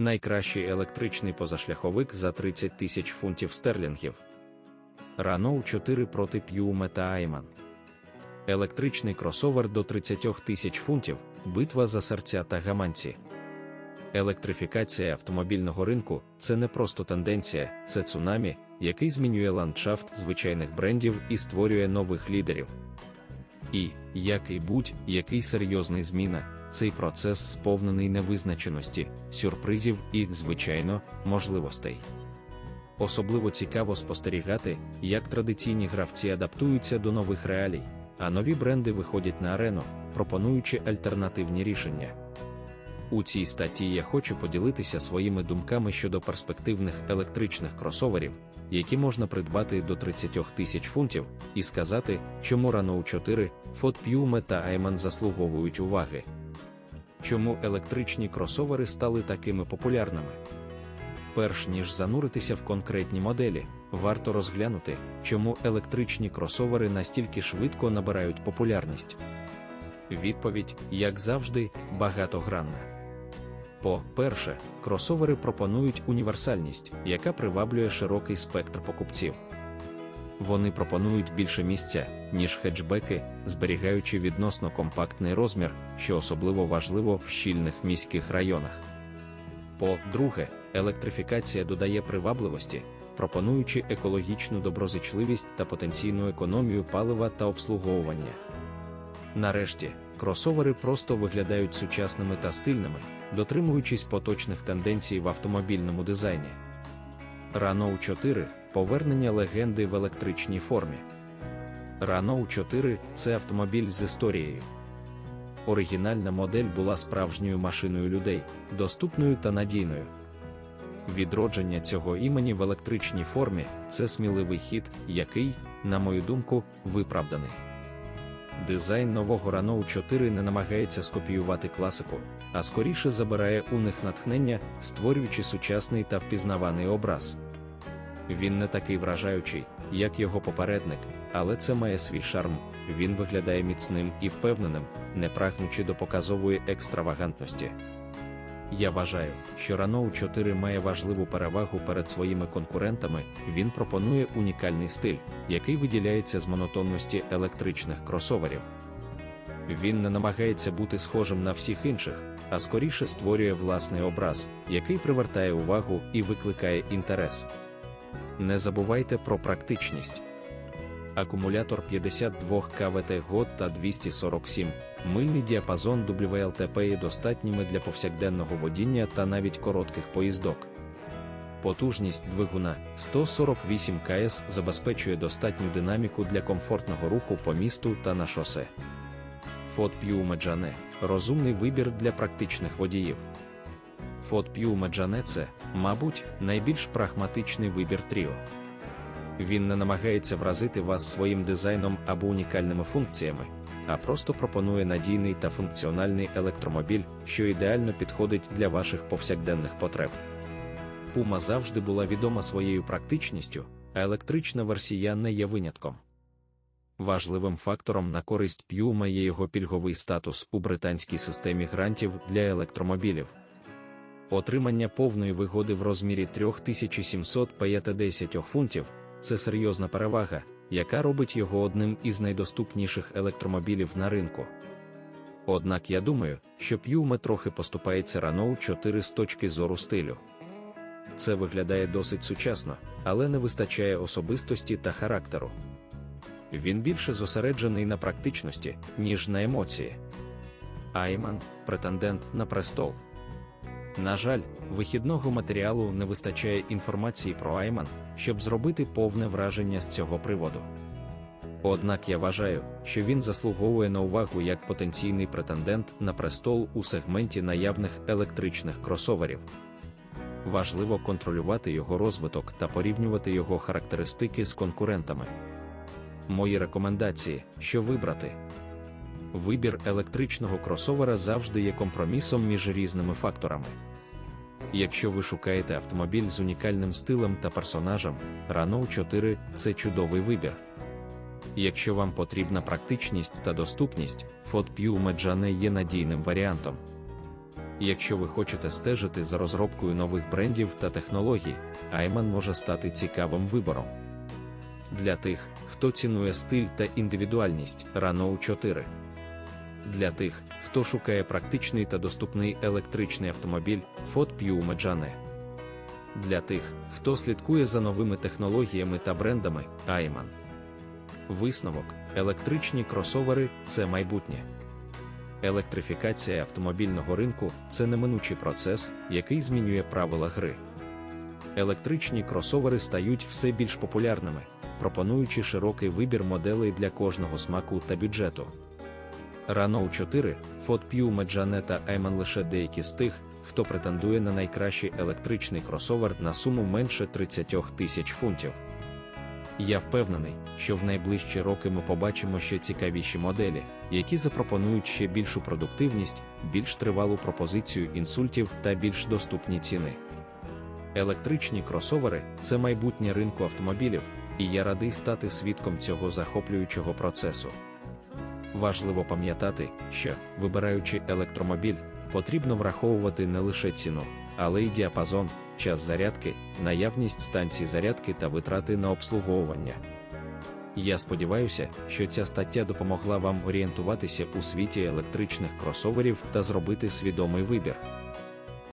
найкращий електричний позашляховик за 30 тисяч фунтів стерлінгів. Renault 4 проти Puma та Ayman. Електричний кросовер до 30 тисяч фунтів, битва за серця та гаманці. Електрифікація автомобільного ринку це не просто тенденція, це цунамі, який змінює ландшафт звичайних брендів і створює нових лідерів. І, як і будь-який серйозний зміна, цей процес сповнений невизначеності, сюрпризів і, звичайно, можливостей. Особливо цікаво спостерігати, як традиційні гравці адаптуються до нових реалій, а нові бренди виходять на арену, пропонуючи альтернативні рішення. У цій статті я хочу поділитися своїми думками щодо перспективних електричних кросоверів, які можна придбати до 30 тисяч фунтів, і сказати, чому Renault 4, Ford Puma та Ayman заслуговують уваги. Чому електричні кросовери стали такими популярними? Перш ніж зануритися в конкретні моделі, варто розглянути, чому електричні кросовери настільки швидко набирають популярність. Відповідь, як завжди, багатогранна. По-перше, кросовери пропонують універсальність, яка приваблює широкий спектр покупців. Вони пропонують більше місця, ніж хеджбеки, зберігаючи відносно компактний розмір, що особливо важливо в щільних міських районах. По-друге, електрифікація додає привабливості, пропонуючи екологічну доброзичливість та потенційну економію палива та обслуговування. Нарешті, кросовери просто виглядають сучасними та стильними, дотримуючись поточних тенденцій в автомобільному дизайні. Renault 4 повернення легенди в електричній формі. Renault 4 це автомобіль з історією. Оригінальна модель була справжньою машиною людей, доступною та надійною. Відродження цього імені в електричній формі це сміливий хід, який, на мою думку, виправданий. Дизайн нового Renault 4 не намагається скопіювати класику, а скоріше забирає у них натхнення, створюючи сучасний та впізнаваний образ. Він не такий вражаючий, як його попередник, але це має свій шарм. Він виглядає міцним і впевненим, не прагнучи до показової екстравагантності. Я вважаю, що Renault 4 має важливу перевагу перед своїми конкурентами, він пропонує унікальний стиль, який виділяється з монотонності електричних кросоверів. Він не намагається бути схожим на всіх інших, а скоріше створює власний образ, який привертає увагу і викликає інтерес. Не забувайте про практичність. Акумулятор 52 КВТ год та 247, мильний діапазон WLTP є достатніми для повсякденного водіння та навіть коротких поїздок. Потужність двигуна 148 КС забезпечує достатню динаміку для комфортного руху по місту та на шосе. Ford Puma розумний вибір для практичних водіїв. Ford Puma Jane – мабуть, найбільш прагматичний вибір тріо. Він не намагається вразити вас своїм дизайном або унікальними функціями, а просто пропонує надійний та функціональний електромобіль, що ідеально підходить для ваших повсякденних потреб. Puma завжди була відома своєю практичністю, а електрична версія не є винятком. Важливим фактором на користь Puma є його пільговий статус у британській системі грантів для електромобілів. Отримання повної вигоди в розмірі 3750 фунтів це серйозна перевага, яка робить його одним із найдоступніших електромобілів на ринку. Однак я думаю, що Puma трохи поступається Renault 4 з точки зору стилю. Це виглядає досить сучасно, але не вистачає особистості та характеру. Він більше зосереджений на практичності, ніж на емоції. Айман претендент на престол. На жаль, вихідного матеріалу не вистачає інформації про Айман, щоб зробити повне враження з цього приводу. Однак я вважаю, що він заслуговує на увагу як потенційний претендент на престол у сегменті наявних електричних кросоверів. Важливо контролювати його розвиток та порівнювати його характеристики з конкурентами. Мої рекомендації, що вибрати. Вибір електричного кросовера завжди є компромісом між різними факторами. Якщо ви шукаєте автомобіль з унікальним стилем та персонажем, Renault 4 це чудовий вибір. Якщо вам потрібна практичність та доступність, Ford Puma є надійним варіантом. Якщо ви хочете стежити за розробкою нових брендів та технологій, Ayman може стати цікавим вибором. Для тих, хто цінує стиль та індивідуальність Renault 4. Для тих, хто шукає практичний та доступний електричний автомобіль Ford Piume Jane. Для тих, хто слідкує за новими технологіями та брендами Ayman. Висновок: електричні кросовери це майбутнє. Електрифікація автомобільного ринку це неминучий процес, який змінює правила гри. Електричні кросовери стають все більш популярними, пропонуючи широкий вибір моделей для кожного смаку та бюджету. Renault 4, Ford Puma Jane та Ayman лише деякі з тих, хто претендує на найкращий електричний кросовер на суму менше 30 тисяч фунтів. Я впевнений, що в найближчі роки ми побачимо ще цікавіші моделі, які запропонують ще більшу продуктивність, більш тривалу пропозицію інсультів та більш доступні ціни. Електричні кросовери це майбутнє ринку автомобілів, і я радий стати свідком цього захоплюючого процесу. Важливо пам'ятати, що, вибираючи електромобіль, потрібно враховувати не лише ціну, але й діапазон, час зарядки, наявність станцій зарядки та витрати на обслуговування. Я сподіваюся, що ця стаття допомогла вам орієнтуватися у світі електричних кросоверів та зробити свідомий вибір.